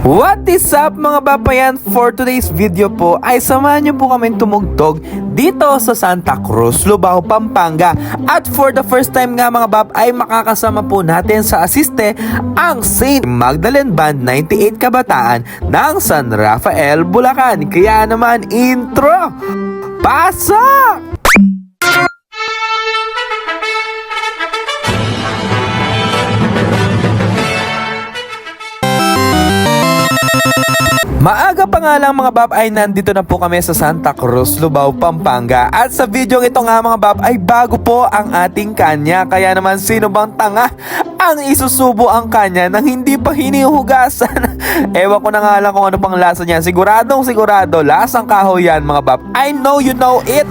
What is up mga babayan? For today's video po ay samahan niyo po kami tumugtog dito sa Santa Cruz, Lubao, Pampanga. At for the first time nga mga bab ay makakasama po natin sa asiste ang St. Magdalene Band 98 Kabataan ng San Rafael, Bulacan. Kaya naman intro! Pasok! Maaga pa nga lang mga bab ay nandito na po kami sa Santa Cruz, Lubao, Pampanga. At sa video ito nga mga bab ay bago po ang ating kanya. Kaya naman sino bang tanga ang isusubo ang kanya nang hindi pa hinihugasan? Ewan ko na nga lang kung ano pang lasa niya Siguradong sigurado, lasang kahoy yan mga bab. I know you know it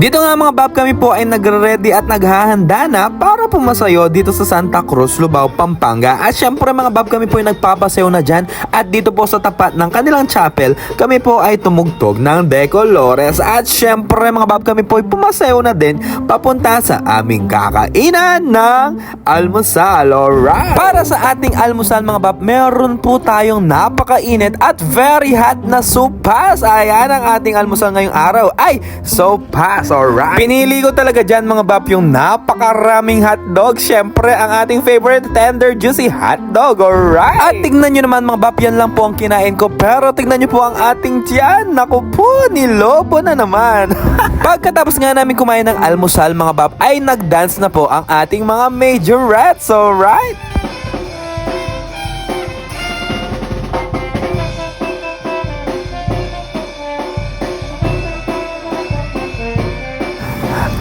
dito nga mga bab kami po ay nagre-ready at naghahanda na para pumasayo dito sa Santa Cruz, Lubao, Pampanga. At syempre mga bab kami po ay nagpapasayo na dyan. At dito po sa tapat ng kanilang chapel, kami po ay tumugtog ng Decolores. At syempre mga bab kami po ay pumasayo na din papunta sa aming kakainan ng almusal. Alright! Para sa ating almusal mga bab, meron po tayong napakainit at very hot na sopas. Ayan ang ating almusal ngayong araw. Ay, sopas! Alright! Pinili ko talaga dyan mga bab yung napakaraming hotdog. Siyempre, ang ating favorite tender juicy hotdog. Alright! At tignan nyo naman mga bab, yan lang po ang kinain ko. Pero tignan nyo po ang ating tiyan. Naku po, nilobo na naman. Pagkatapos nga namin kumain ng almusal mga bab, ay nagdance na po ang ating mga majorettes. Alright!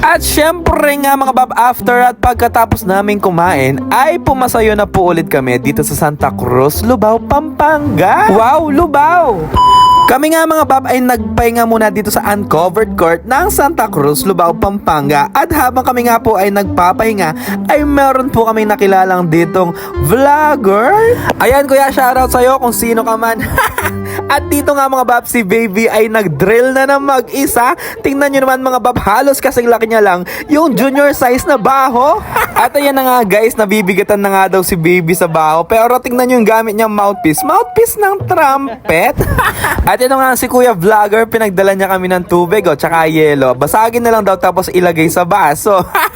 At syempre nga mga bab, after at pagkatapos namin kumain, ay pumasayo na po ulit kami dito sa Santa Cruz, Lubao, Pampanga. Wow, Lubao! Kami nga mga bab ay nagpahinga muna dito sa uncovered court ng Santa Cruz, Lubao, Pampanga. At habang kami nga po ay nagpapahinga, ay meron po kami nakilalang ditong vlogger. Ayan kuya, shoutout sa'yo kung sino ka man. At dito nga mga bab, si baby ay nag-drill na ng mag-isa. Tingnan nyo naman mga bab, halos kasing laki niya lang yung junior size na baho. At ayan na nga guys, nabibigatan na nga daw si baby sa baho. Pero tingnan nyo yung gamit niyang mouthpiece. Mouthpiece ng trumpet. At ito nga si kuya vlogger, pinagdala niya kami ng tubig o tsaka yelo. Basagin na lang daw tapos ilagay sa baso.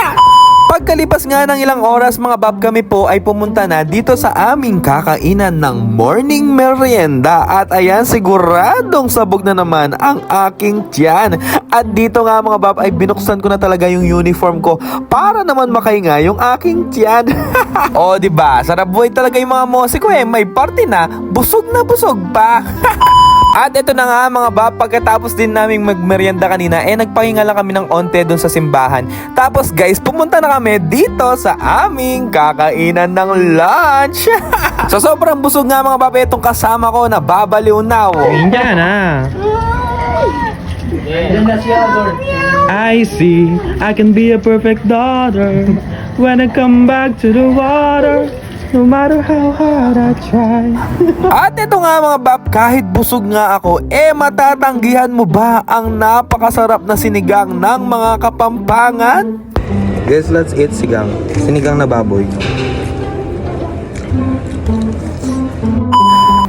Pagkalipas nga ng ilang oras mga bab kami po ay pumunta na dito sa aming kakainan ng morning merienda at ayan siguradong sabog na naman ang aking tiyan. At dito nga mga bab ay binuksan ko na talaga yung uniform ko para naman makahinga yung aking tiyan. o di ba sarap buhay talaga yung mga mosik ko eh may party na busog na busog pa. At ito na nga mga bab, pagkatapos din naming magmerienda kanina, eh nagpahinga lang kami ng onte dun sa simbahan. Tapos guys, pumunta na kami dito sa aming kakainan ng lunch. so sobrang busog nga mga bab, itong kasama ko na babaliw na. oh. Yan ah. I see I can be a perfect daughter when I come back to the water. No matter how hard I try. At ito nga mga bab, kahit busog nga ako, eh matatanggihan mo ba ang napakasarap na sinigang ng mga kapampangan? Guys, let's eat sigang. Sinigang na baboy.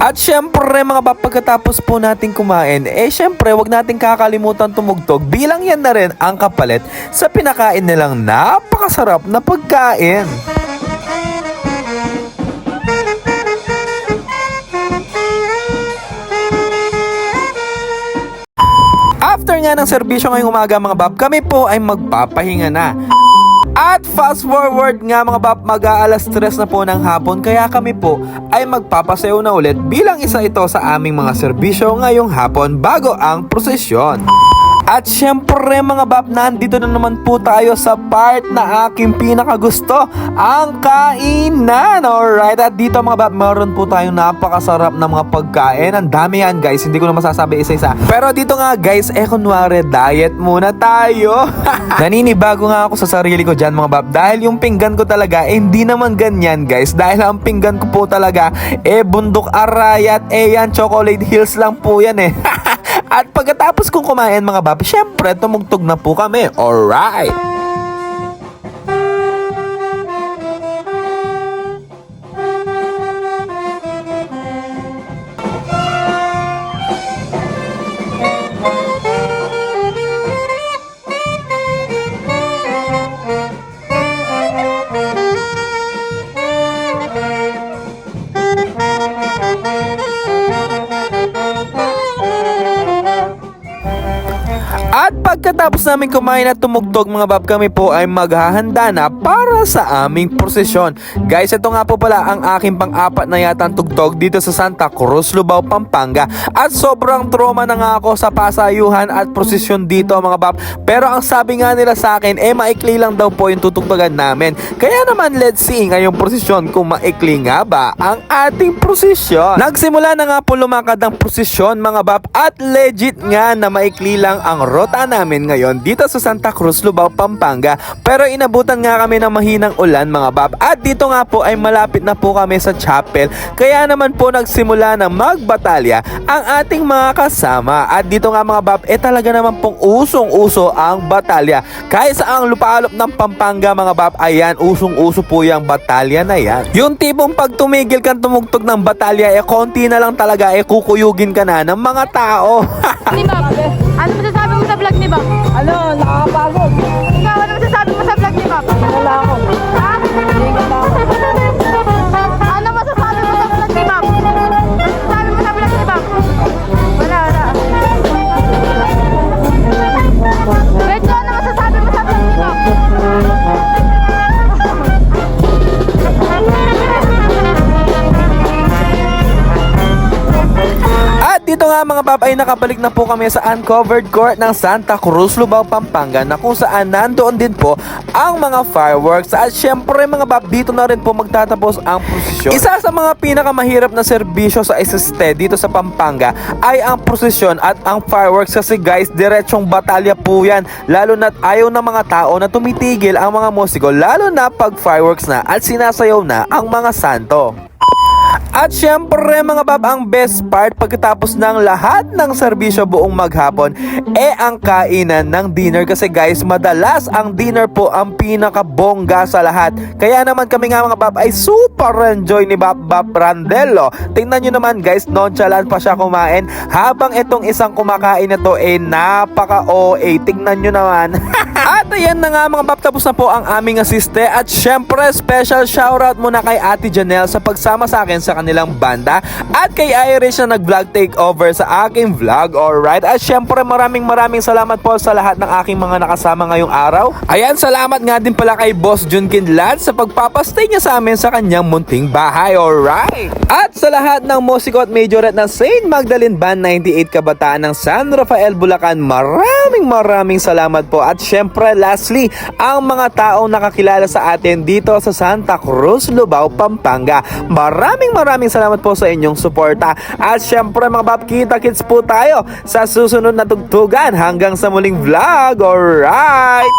At syempre mga bab, pagkatapos po natin kumain, eh syempre wag natin kakalimutan tumugtog bilang yan na rin ang kapalit sa pinakain nilang napakasarap na pagkain. Nga ng serbisyo ngayong umaga mga bab, kami po ay magpapahinga na. At fast forward nga mga bab, mag-aalas stress na po ng hapon kaya kami po ay magpapasayo na ulit bilang isa ito sa aming mga serbisyo ngayong hapon bago ang prosesyon. At syempre mga bab, nandito na naman po tayo sa part na aking pinakagusto, ang kainan. Alright, at dito mga bab, meron po tayong napakasarap na mga pagkain. Ang dami yan guys, hindi ko na masasabi isa-isa. Pero dito nga guys, eh kunwari, diet muna tayo. Naninibago nga ako sa sarili ko dyan mga bab, dahil yung pinggan ko talaga, eh, hindi naman ganyan guys. Dahil ang pinggan ko po talaga, eh bundok arayat, eh yan, chocolate hills lang po yan eh. At pagkatapos kong kumain mga bab, syempre tumugtog na po kami. Alright! Thank you. At pagkatapos namin kumain at tumugtog mga bab kami po ay maghahanda na para sa aming prosesyon. Guys, ito nga po pala ang aking pang-apat na yatang tugtog dito sa Santa Cruz, Lubao, Pampanga. At sobrang trauma na nga ako sa pasayuhan at prosesyon dito mga bab. Pero ang sabi nga nila sa akin, eh maikli lang daw po yung tutugtogan namin. Kaya naman let's see ngayong prosesyon kung maikli nga ba ang ating prosesyon. Nagsimula na nga po lumakad ang prosesyon mga bab at legit nga na maikli lang ang rota namin ngayon dito sa Santa Cruz, Lubao, Pampanga. Pero inabutan nga kami ng mahinang ulan mga bab at dito nga po ay malapit na po kami sa chapel. Kaya naman po nagsimula na magbatalya ang ating mga kasama. At dito nga mga bab, eh talaga naman pong usong-uso ang batalya. Kahit sa ang lupaalop ng Pampanga mga bab, ayan, usong-uso po yung batalya na yan. Yung tipong pag tumigil kang tumugtog ng batalya, eh konti na lang talaga, eh kukuyugin ka na ng mga tao. Ano masasabi mo sa vlog ni Bob? Ano, nakakapagod. Ay nakabalik na po kami sa uncovered court ng Santa Cruz, Lubao, Pampanga na kung saan nandoon din po ang mga fireworks at syempre mga bab dito na rin po magtatapos ang prosesyon. Isa sa mga pinakamahirap na serbisyo sa SST dito sa Pampanga ay ang prosesyon at ang fireworks kasi guys diretsong batalya po yan lalo na't ayaw ng mga tao na tumitigil ang mga musiko lalo na pag fireworks na at sinasayaw na ang mga santo. At syempre mga bab, ang best part pagkatapos ng lahat ng serbisyo buong maghapon, eh ang kainan ng dinner kasi guys, madalas ang dinner po ang pinakabongga sa lahat. Kaya naman kami nga mga bab ay super enjoy ni Bab Bab Randello. Tingnan nyo naman guys, nonchalant pa siya kumain habang itong isang kumakain na to eh napaka OA. Tingnan nyo naman. At ayan na nga mga bab, tapos na po ang aming asiste at syempre special shoutout muna kay Ate Janelle sa pagsama sa akin sa kanilang banda at kay Irish na nag-vlog takeover sa aking vlog, alright? At syempre maraming maraming salamat po sa lahat ng aking mga nakasama ngayong araw. Ayan, salamat nga din pala kay Boss Junkin Lad sa pagpapastay niya sa amin sa kanyang munting bahay, alright? At sa lahat ng musiko at majorette ng St. Magdalene Band 98 Kabataan ng San Rafael Bulacan, maraming maraming salamat po. At syempre, lastly, ang mga taong nakakilala sa atin dito sa Santa Cruz, Lubao, Pampanga. Maraming maraming salamat po sa inyong suporta. At syempre mga bab, kita-kits po tayo sa susunod na tugtugan hanggang sa muling vlog. Alright!